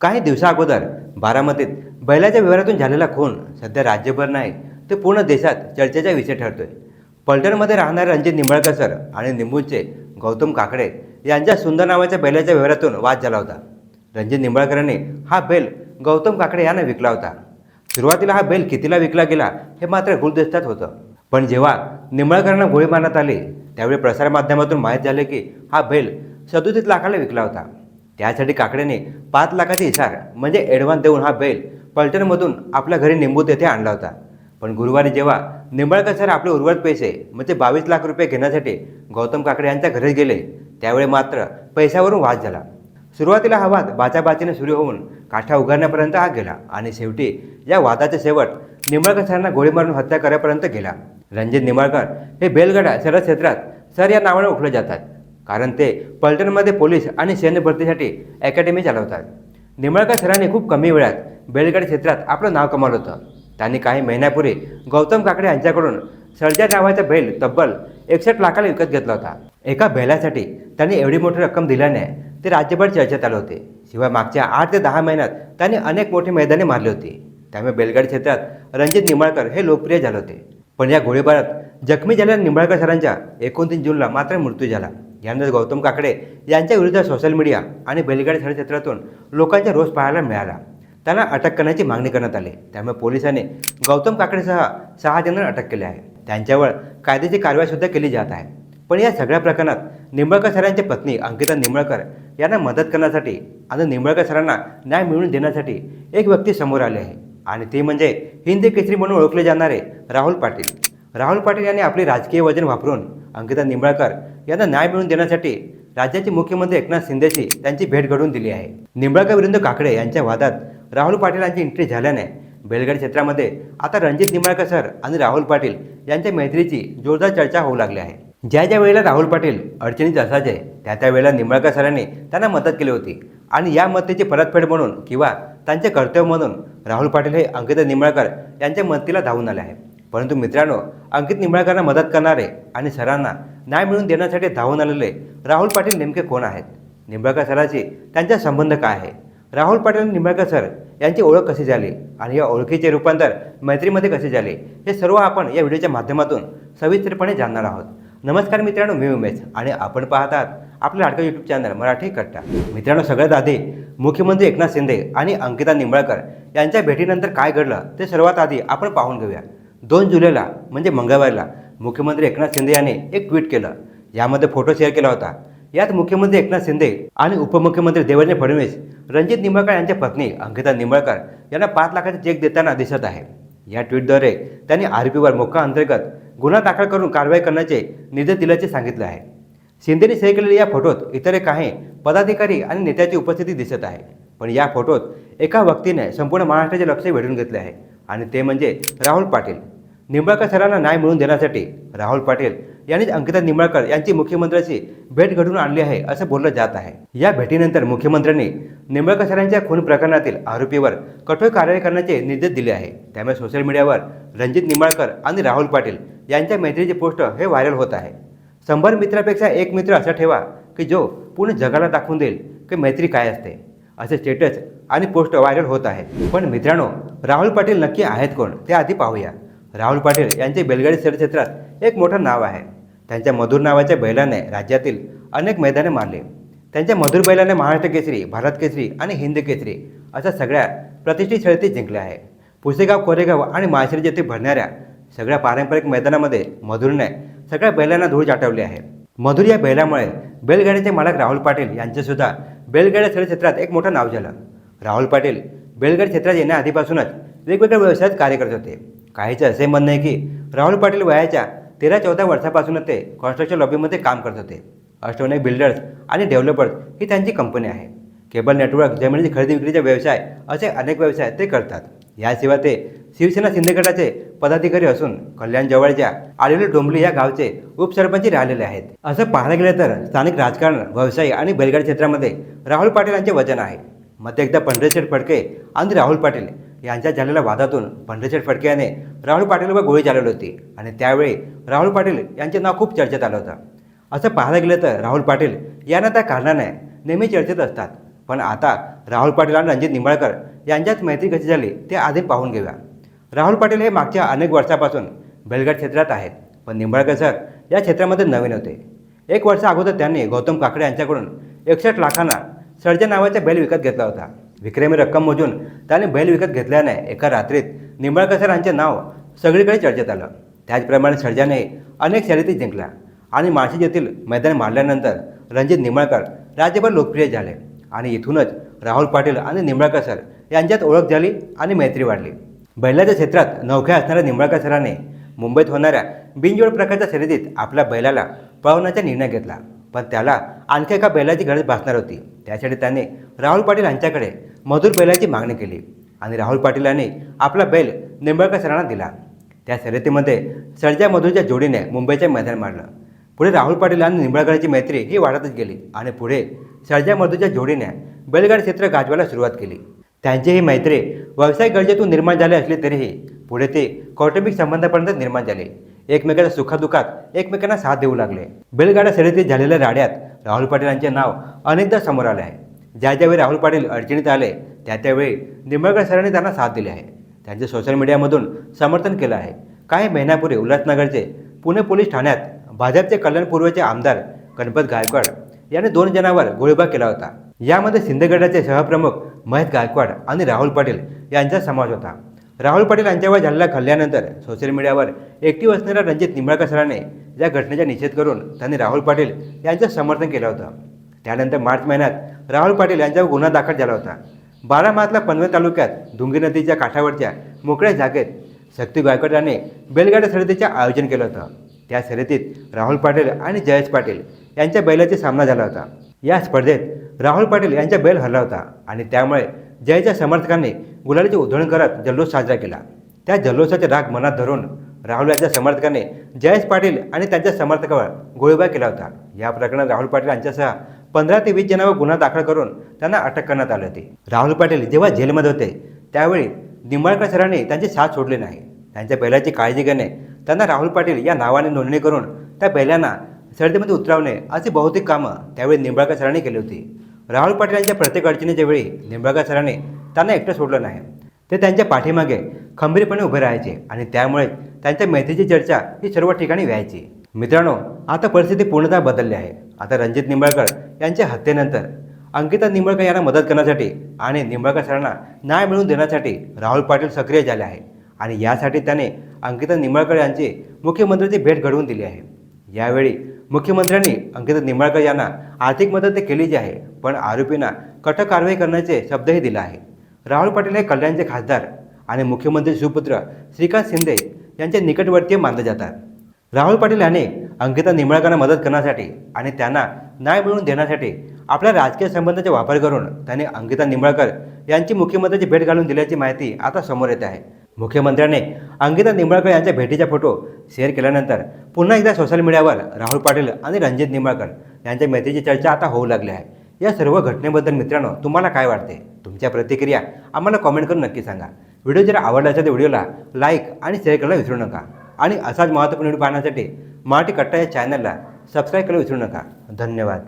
काही दिवसा अगोदर बारामतीत बैलाच्या व्यवहारातून झालेला खून सध्या राज्यभर नाही ते पूर्ण देशात चर्चेचा विषय ठरतोय. पलटणमध्ये राहणारे रणजित निंबळकर सर आणि निंबूचे गौतम काकडे यांच्या सुंदर नावाच्या बैलाच्या व्यवहारातून वाद झाला होता. रणजित निंबाळकरांनी हा बैल गौतम काकडे यांना विकला होता. सुरुवातीला हा बैल कितीला विकला गेला हे मात्र गुलदस्त्यात होतं. पण जेव्हा निंबाळकरांना गोळी मारण्यात आली त्यावेळी प्रसारमाध्यमातून माहीत झाले की हा बैल सदोतीस लाखाला विकला होता. त्यासाठी काकडेने पाच लाखाची इशार म्हणजे ॲडव्हान्स देऊन हा बैल पलटणमधून आपल्या घरी निंबूत येथे आणला होता. पण गुरुवारी जेव्हा निंबाळकर सर आपले उर्वरित पैसे म्हणजे बावीस लाख रुपये घेण्यासाठी गौतम काकडे यांच्या घरी गेले त्यावेळी मात्र पैशावरून वाद झाला. सुरुवातीला हा वाद बाचाबाचीने सुरू होऊन काठा उघडण्यापर्यंत हा गेला आणि शेवटी या वादाचा शेवट निंबाळकर सरांना गोळी मारून हत्या करापर्यंत गेला. रणजित निंबाळकर हे बेलगडा शरद क्षेत्रात सर या नावाने ओळखले जातात. कारण ते पलटणमध्ये पोलीस आणि सैन्य भरतीसाठी अकॅडमी चालवतात. निंबाळकर सरांनी खूप कमी वेळात बेलगड क्षेत्रात आपलं नाव कमावलं होतं. त्यांनी काही महिन्यापूर्वी गौतम काकडे यांच्याकडून सर्जा नावाचा बैल तब्बल एकसष्ट लाखाला विकत घेतला होता. एका बैलासाठी त्यांनी एवढी मोठी रक्कम दिल्याने ते राज्यभर चर्चेत आले होते. शिवाय मागच्या आठ ते दहा महिन्यात त्यांनी अनेक मोठी मैदाने मारली होती. त्यामुळे बेलगड क्षेत्रात रणजित निंबाळकर हे लोकप्रिय झाले होते. पण या गोळीबारात जखमी झालेल्या निंबाळकर सरांच्या एकोणतीस जूनला मात्र मृत्यू झाला. यानंतर गौतम काकडे यांच्या विरुद्ध सोशल मीडिया आणि बैलगाडी शहर क्षेत्रातून लोकांचा रोष पाहायला मिळाला. त्यांना अटक करण्याची मागणी करण्यात आली. त्यामुळे पोलिसांनी गौतम काकडेसह सहा जणांना अटक केली आहे. त्यांच्यावर कायद्याची कारवाईसुद्धा केली जात आहे. पण या सगळ्या प्रकरणात निंबळकर सरांची पत्नी अंकिता निंबळकर यांना मदत करण्यासाठी आणि निंबळकर सरांना न्याय मिळवून देण्यासाठी एक व्यक्ती समोर आली आहे. आणि ती म्हणजे हिंदी केसरी म्हणून ओळखले जाणारे राहुल पाटील. राहुल पाटील यांनी आपले राजकीय वजन वापरून अंकिता निंबाळकर यांना न्याय मिळवून देण्यासाठी राज्याचे मुख्यमंत्री एकनाथ शिंदेशी त्यांची भेट घडवून दिली आहे. निंबाळकर विरुद्ध काकडे यांच्या वादात राहुल पाटील यांची एंट्री झाल्याने बेलगड क्षेत्रामध्ये आता रणजित निंबाळकर सर आणि राहुल पाटील यांच्या मैत्रीची जोरदार चर्चा होऊ लागली आहे. ज्या ज्या वेळेला राहुल पाटील अडचणीत असायचे त्या त्या वेळेला निंबाळकर सरांनी त्यांना मदत केली होती. आणि या मदतीची परतफेड म्हणून किंवा त्यांचे कर्तव्य म्हणून राहुल पाटील हे अंकिता निंबाळकर यांच्या मदतीला धावून आले आहे परंतु मित्रांनो अंकित निंबाळकरांना मदत करणारे आणि सरांना न्याय मिळवून देण्यासाठी धावून आलेले राहुल पाटील नेमके कोण आहेत? निंबाळकर सराची त्यांचा संबंध काय आहे? राहुल पाटील आणि निंबाळकर सर यांची ओळख कशी झाली? आणि या ओळखीचे रूपांतर मैत्रीमध्ये कसे झाले? हे सर्व आपण या व्हिडिओच्या माध्यमातून सविस्तरपणे जाणणार आहोत. नमस्कार मित्रांनो मी उमेश आणि आपण पाहतात आपलं लाडकं यूट्यूब चॅनल मराठी कट्टा. मित्रांनो सगळ्यात आधी मुख्यमंत्री एकनाथ शिंदे आणि अंकिता निंबाळकर यांच्या भेटीनंतर काय घडलं ते सर्वात आधी आपण पाहून घेऊया. दोन जुलैला म्हणजे मंगळवारला मुख्यमंत्री एकनाथ शिंदे यांनी एक ट्विट केलं. यामध्ये फोटो शेअर केला होता. यात मुख्यमंत्री एकनाथ शिंदे आणि उपमुख्यमंत्री देवेंद्र फडणवीस रणजित निंबाळकर यांच्या पत्नी अंकिता निंबाळकर यांना पाच लाखाचा चेक देताना दिसत आहे. या ट्विटद्वारे त्यांनी आरोपीवर मोका अंतर्गत गुन्हा दाखल करून कारवाई करण्याचे निर्देश दिल्याचे सांगितले आहे. शिंदेने शेअर केलेल्या या फोटोत इतर काही पदाधिकारी आणि नेत्याची उपस्थिती दिसत आहे. पण या फोटोत एका व्यक्तीने संपूर्ण महाराष्ट्राचे लक्ष वेधून घेतले आहे. आणि ते म्हणजे राहुल पाटील. निंबाळकर सरांना न्याय मिळवून देण्यासाठी राहुल पाटील यांनीच अंकिता निंबाळकर यांची मुख्यमंत्र्यांची भेट घडवून आणली आहे असं बोललं जात आहे. या भेटीनंतर मुख्यमंत्र्यांनी निंबाळकर सरांच्या खून प्रकरणातील आरोपीवर कठोर कारवाई करण्याचे निर्देश दिले आहे. त्यामुळे सोशल मीडियावर रणजित निंबाळकर आणि राहुल पाटील यांच्या मैत्रीचे पोस्ट हे व्हायरल होत आहे. शंभर मित्रापेक्षा एक मित्र असा ठेवा की जो पूर्ण जगाला दाखवून देईल की मैत्री काय असते. असे स्टेटस आणि पोस्ट व्हायरल होत आहे. पण मित्रांनो राहुल पाटील नक्की आहेत कोण? ते आधी पाहूया. राहुल पाटील यांचे बेलगाडी शहर क्षेत्रात एक मोठं नाव आहे. त्यांच्या मधुर नावाच्या बैलाने राज्यातील अनेक मैदाने मारले. त्यांच्या मधुर बैलाने महाराष्ट्र केसरी भारत केसरी आणि हिंद केसरी अशा सगळ्या प्रतिष्ठित शर्यती जिंकल्या आहे पुसेगाव कोरेगाव आणि माळशिरस येथे भरणाऱ्या सगळ्या पारंपरिक मैदानामध्ये मधुरने सगळ्या बैलांना धूळ चाटवली आहे. मधुर या बैलामुळे बैलगाडीचे मालक राहुल पाटील यांचेसुद्धा बैलगाड्या स्थळ क्षेत्रात एक मोठं नाव झालं. राहुल पाटील बैलगाडी क्षेत्रात येण्याआधीपासूनच वेगवेगळ्या व्यवसायात कार्य करत होते. काहीचं असे म्हणणं आहे की राहुल पाटील वयाच्या तेरा चौदा वर्षापासूनच ते कॉन्स्ट्रक्शन लॉबीमध्ये काम करत होते. अष्टवनेक बिल्डर्स आणि डेव्हलपर्स ही त्यांची कंपनी आहे. केबल नेटवर्क जमिनीची खरेदी विक्रीचा व्यवसाय असे अनेक व्यवसाय ते करतात. याशिवाय ते शिवसेना शिंदे गटाचे पदाधिकारी असून कल्याण जवळच्या आलेले डोंबली या गावचे उपसरपंच राहिलेले आहेत. असं पाहायला गेलं तर स्थानिक राजकारण व्यवसाय आणि बैलगाडी क्षेत्रामध्ये राहुल पाटील यांचे वजन आहे. मध्ये एकदा पंढरीशेठ फडके आणि राहुल पाटील यांच्या झालेल्या वादातून पंढरीशेठ फडके याने राहुल पाटीलवर गोळी चालवली होती आणि त्यावेळी राहुल पाटील यांचे नाव खूप चर्चेत आलं होतं. असं पाहायला गेलं तर राहुल पाटील यांना त्या कारणाने नेहमी चर्चेत असतात. पण आता राहुल पाटील आणि रणजित निंबाळकर यांच्यात मैत्री कशी झाली ते आधी पाहून घेऊया. राहुल पाटील हे मागच्या अनेक वर्षापासून बेलगड क्षेत्रात आहेत पण निंबाळकर सर या क्षेत्रामध्ये नवीन होते. एक वर्ष अगोदर त्यांनी गौतम काकडे यांच्याकडून एकसष्ट लाखांना सर्जन नावाचा बैल विकत घेतला होता. विक्रमी रक्कम मोजून त्याने बैल विकत घेतल्याने एका रात्रीत निंबाळकर सर यांचे नाव सगळीकडे चर्चेत आलं. त्याचप्रमाणे सर्जाने अनेक शर्यती जिंकल्या आणि माळशेज येथील मैदान मारल्यानंतर रणजित निंबाळकर राज्यभर लोकप्रिय झाले. आणि इथूनच राहुल पाटील आणि निंबाळकर सर यांच्यात ओळख झाली आणि मैत्री वाढली. बैलाच्या क्षेत्रात नवख्या असणाऱ्या निंबाळकर सरांनी मुंबईत होणाऱ्या बिनजोड प्रकारच्या शर्यतीत आपल्या बैलाला पळवण्याचा निर्णय घेतला. पण त्याला आणखी एका बैलाची गरज भासणार होती. त्यासाठी त्याने राहुल पाटील यांच्याकडे मधुर बैलाची मागणी केली आणि राहुल पाटील यांनी आपला बैल निंबाळकर सरांना दिला. त्या शर्यतीमध्ये सरजा मधुरच्या जोडीने मुंबईच्या मैदान मारलं पुढे राहुल पाटील आणि निंबाळकरांची मैत्री ही वाढतच गेली आणि पुढे सर्जा मधूच्या जोडीने बैलगाडी क्षेत्र गाजवायला सुरुवात केली. त्यांची ही मैत्री व्यावसायिक गरजेतून निर्माण झाले असले तरीही पुढे ते कौटुंबिक संबंधापर्यंत निर्माण झाले. एकमेकाच्या सुखादुखात एकमेकांना साथ देऊ लागले. बैलगाड्या शर्यतीत झालेल्या राड्यात राहुल पाटील यांचे नाव अनेकदा समोर आले आहे. ज्या ज्यावेळी राहुल पाटील अडचणीत आले त्या त्यावेळी निंबाळकर सरांनी त्यांना साथ दिली आहे. त्यांचे सोशल मीडियामधून समर्थन केलं आहे. काही महिन्यापूर्वी उल्हासनगरचे पुणे पोलीस ठाण्यात भाजपचे कल्याणपूर्वचे आमदार गणपत गायकवाड याने दोन जणांवर गोळीबार केला होता. यामध्ये सिंदगडाचे सहप्रमुख महेश गायकवाड आणि राहुल पाटील यांचा समावेश होता. राहुल पाटील यांच्यावर झालेल्या खल्ल्यानंतर सोशल मीडियावर एकटीव असणाऱ्या रणजित निंबाळकर सरांनी या घटनेचा निषेध करून त्यांनी राहुल पाटील यांचं समर्थन केलं होतं. त्यानंतर मार्च महिन्यात राहुल पाटील यांच्यावर गुन्हा दाखल झाला होता. बारामातल्या पनवेल तालुक्यात धुंगी नदीच्या काठावरच्या मोकळ्या जागेत शक्ती गायकवाड यांनी बैलगाड्या शर्यतीचे आयोजन केलं होतं. त्या शर्यतीत राहुल पाटील आणि जयेश पाटील यांच्या बैलाचा सामना झाला होता. या स्पर्धेत राहुल पाटील यांचा बैल हरला होता आणि त्यामुळे जयच्या समर्थकांनी गुलालीची उधळण करत जल्लोष साजरा केला. त्या जल्लोषाचे राग मनात धरून राहुल यांच्या समर्थकांनी जयेश पाटील आणि त्यांच्या समर्थकावर गोळीबार केला होता. या प्रकरणात राहुल पाटील यांच्यासह पंधरा ते वीस जणांवर गुन्हा दाखल करून त्यांना अटक करण्यात आली होती. राहुल पाटील जेव्हा जेलमध्ये होते त्यावेळी निंबाळकर सरांनी त्यांची साथ सोडली नाही. त्यांच्या बैलाची काळजी घेणे त्यांना राहुल पाटील या नावाने नोंदणी करून त्या बैलांना सर्दीमध्ये उतरवणे अशी बहुतेक कामं त्यावेळी निंबाळकर सरांनी केली होती. राहुल पाटील यांच्या प्रत्येक अडचणीच्या वेळी निंबाळकर सरांनी त्यांना एकटं सोडलं नाही. ते त्यांच्या पाठीमागे खंबीरपणे उभे राहायचे आणि त्यामुळे त्यांच्या मैत्रीची चर्चा ही सर्व ठिकाणी व्हायची. मित्रांनो आता परिस्थिती पूर्णतः बदलली आहे. आता रणजित निंबाळकर यांच्या हत्येनंतर अंकिता निंबाळकर यांना मदत करण्यासाठी आणि निंबाळकर सरांना न्याय मिळवून देण्यासाठी राहुल पाटील सक्रिय झाले आहे. आणि यासाठी त्याने अंकिता निंबाळकर यांची मुख्यमंत्र्यांची भेट घडवून दिली आहे. यावेळी मुख्यमंत्र्यांनी अंकिता निंबाळकर यांना आर्थिक मदत तर केलीच आहे पण आरोपींना कठोर कारवाई करण्याचे शब्दही दिला आहे. राहुल पाटील हे कल्याणचे खासदार आणि मुख्यमंत्री सुपुत्र श्रीकांत शिंदे यांचे निकटवर्तीय मानले जातात. राहुल पाटील यांनी अंकिता निंबाळकरांना मदत करण्यासाठी आणि त्यांना न्याय मिळवून देण्यासाठी आपल्या राजकीय संबंधाचा वापर करून त्यांनी अंकिता निंबाळकर यांची मुख्यमंत्र्यांची भेट घालून दिल्याची माहिती आता समोर येत आहे. मुख्यमंत्र्यांनी अंकिता निंबाळकर यांच्या भेटीचा फोटो शेअर केल्यानंतर पुन्हा एकदा सोशल मीडियावर राहुल पाटील आणि रणजित निंबाळकर यांच्या मैत्रीची चर्चा आता होऊ लागली आहे. या सर्व घटनेबद्दल मित्रांनो तुम्हाला काय वाटते? तुमच्या प्रतिक्रिया आम्हाला कॉमेंट करून नक्की सांगा. व्हिडिओ जर आवडला असेल तर व्हिडिओला लाईक आणि शेअर करायला विसरू नका. आणि असाच महत्त्वपूर्ण व्हिडिओ पाहण्यासाठी मराठी कट्टा या चॅनलला सबस्क्राईब करायला विसरू नका. धन्यवाद.